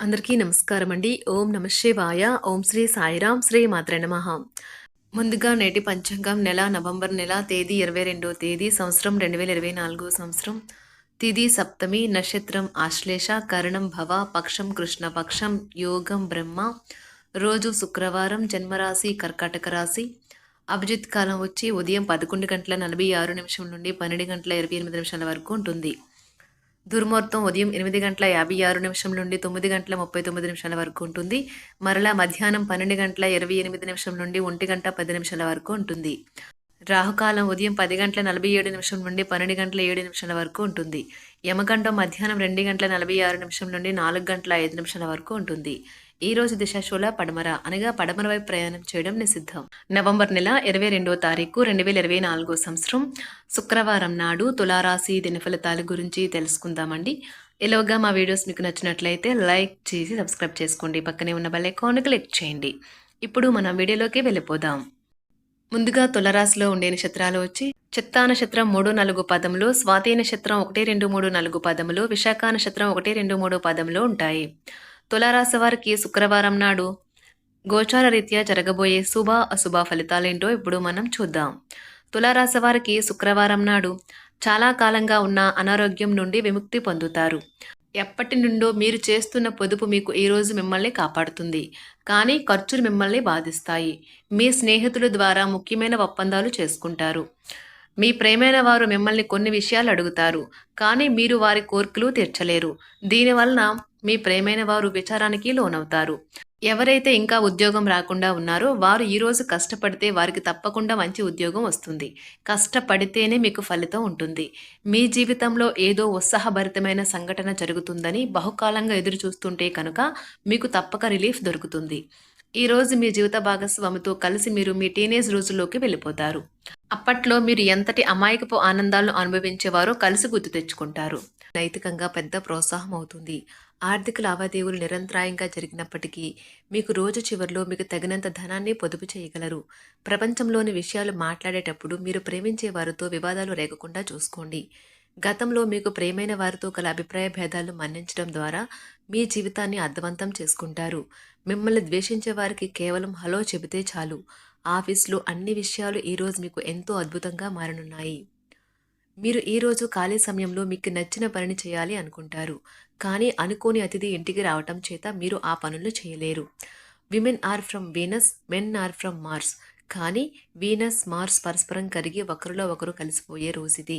అందరికీ నమస్కారం అండి. ఓం నమ శివాయ. ఓం శ్రీ సాయిరాం శ్రీ మాత్ర నమః. ముందుగా నేటి పంచాంగం నెల నవంబర్ నెల తేదీ ఇరవై రెండో తేదీ సంవత్సరం రెండు వేల ఇరవై నాలుగో సంవత్సరం. తిది సప్తమి నక్షత్రం ఆశ్లేష కరణం భవ పక్షం కృష్ణపక్షం యోగం బ్రహ్మ. రోజు శుక్రవారం జన్మరాశి కర్కాటక రాశి. అభిజిత్ కాలం వచ్చి ఉదయం పదకొండు గంటల నలభై ఆరు నిమిషం నుండి పన్నెండు గంటల ఇరవై ఎనిమిది నిమిషాల వరకు ఉంటుంది. దుర్ముహూర్తం ఉదయం ఎనిమిది గంటల యాభై ఆరు నిమిషం నుండి తొమ్మిది గంటల ముప్పై తొమ్మిది నిమిషాల వరకు ఉంటుంది. మరలా మధ్యాహ్నం పన్నెండు గంటల ఇరవై ఎనిమిది నిమిషం నుండి ఒంటి గంట పది నిమిషాల వరకు ఉంటుంది. రాహుకాలం ఉదయం పది గంటల నలభై ఏడు నిమిషం నుండి పన్నెండు గంటల ఏడు నిమిషాల వరకు ఉంటుంది. యమగండం మధ్యాహ్నం రెండు గంటల నలభై ఆరు నిమిషం నుండి నాలుగు గంటల ఐదు నిమిషాల వరకు ఉంటుంది. ఈ రోజు దిశాశూల పడమర అనగా పడమర వైపు ప్రయాణం చేయడం నిషిద్ధం. నవంబర్ నెల ఇరవై రెండో తారీఖు రెండు వేల ఇరవై నాలుగో సంవత్సరం శుక్రవారం నాడు తులారాశి దినఫలితాల గురించి తెలుసుకుందామండి. ఇలాగా మా వీడియోస్ మీకు నచ్చినట్లయితే లైక్ చేసి సబ్స్క్రైబ్ చేసుకోండి. పక్కనే ఉన్న బెల్ ఐకాన్ క్లిక్ చేయండి. ఇప్పుడు మనం వీడియోలోకి వెళ్ళిపోదాం. ముందుగా తులరాశిలో ఉండే నక్షత్రాలు వచ్చి చిత్తా నక్షత్రం మూడు నాలుగు పదములు స్వాతి నక్షత్రం ఒకటి రెండు మూడు నాలుగు పదములు విశాఖ నక్షత్రం ఒకటి రెండు మూడు పదములు ఉంటాయి. తులారాశి వారికి శుక్రవారం నాడు గోచార రీత్యా జరగబోయే శుభ అశుభ ఫలితాలేంటో ఇప్పుడు మనం చూద్దాం. తులారాశి వారికి శుక్రవారం నాడు చాలా కాలంగా ఉన్న అనారోగ్యం నుండి విముక్తి పొందుతారు. ఎప్పటి నుండో మీరు చేస్తున్న పొదుపు మీకు ఈ రోజు మిమ్మల్ని కాపాడుతుంది. కానీ ఖర్చులు మిమ్మల్ని బాధిస్తాయి. మీ స్నేహితుల ద్వారా ముఖ్యమైన ఒప్పందాలు చేసుకుంటారు. మీ ప్రేమైన వారు మిమ్మల్ని కొన్ని విషయాలు అడుగుతారు. కానీ మీరు వారి కోర్కులు తీర్చలేరు. దీనివలన మీ ప్రేమైన వారు విచారానికి లోనవుతారు. ఎవరైతే ఇంకా ఉద్యోగం రాకుండా ఉన్నారో వారు ఈరోజు కష్టపడితే వారికి తప్పకుండా మంచి ఉద్యోగం వస్తుంది. కష్టపడితేనే మీకు ఫలితం ఉంటుంది. మీ జీవితంలో ఏదో ఉత్సాహభరితమైన సంఘటన జరుగుతుందని బహుకాలంగా ఎదురు చూస్తుంటే కనుక మీకు తప్పక రిలీఫ్ దొరుకుతుంది. ఈ రోజు మీ జీవిత భాగస్వామితో కలిసి మీరు మీ టీనేజ్ రోజుల్లోకి వెళ్ళిపోతారు. అప్పట్లో మీరు ఎంతటి అమాయకపు ఆనందాలను అనుభవించేవారో కలిసి గుర్తు తెచ్చుకుంటారు. నైతికంగా పెద్ద ప్రోత్సాహం అవుతుంది. ఆర్థిక లావాదేవీలు నిరంతరాయంగా జరిగినప్పటికీ మీకు రోజు చివరిలో మీకు తగినంత ధనాన్ని పొదుపు చేయగలరు. ప్రపంచంలోని విషయాలు మాట్లాడేటప్పుడు మీరు ప్రేమించే వారితో వివాదాలు రేగకుండా చూసుకోండి. గతంలో మీకు ప్రేమైన వారితో గల అభిప్రాయ భేదాలు మన్నించడం ద్వారా మీ జీవితాన్ని అర్థవంతం చేసుకుంటారు. మిమ్మల్ని ద్వేషించే వారికి కేవలం హలో చెబితే చాలు. ఆఫీస్లో అన్ని విషయాలు ఈరోజు మీకు ఎంతో అద్భుతంగా మారనున్నాయి. మీరు ఈరోజు ఖాళీ సమయంలో మీకు నచ్చిన పనిని చేయాలి అనుకుంటారు. కానీ అనుకోని అతిథి ఇంటికి రావటం చేత మీరు ఆ పనులు చేయలేరు. Women are from Venus men are from Mars. కానీ వీనస్ మార్స్ పరస్పరం కరిగి ఒకరిలో ఒకరు కలిసిపోయే రోజుది.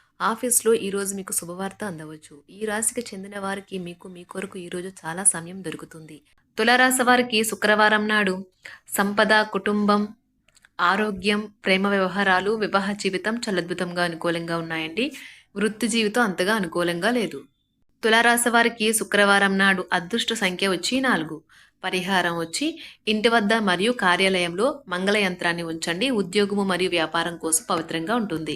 ఆఫీస్లో ఈరోజు మీకు శుభవార్త అందవచ్చు. ఈ రాశికి చెందిన వారికి మీకు మీ కొరకు ఈరోజు చాలా సమయం దొరుకుతుంది. తులరాశి వారికి శుక్రవారం నాడు సంపద కుటుంబం ఆరోగ్యం ప్రేమ వ్యవహారాలు వివాహ జీవితం చల్లద్భుతంగా అనుకూలంగా ఉన్నాయండి. వృత్తి జీవితం అంతగా అనుకూలంగా లేదు. తులారాశి వారికి శుక్రవారం నాడు అదృష్ట సంఖ్య వచ్చి నాలుగు. పరిహారం వచ్చి ఇంటి వద్ద మరియు కార్యాలయంలో మంగళ యంత్రాన్ని ఉంచండి. ఉద్యోగము మరియు వ్యాపారం కోసం పవిత్రంగా ఉంటుంది.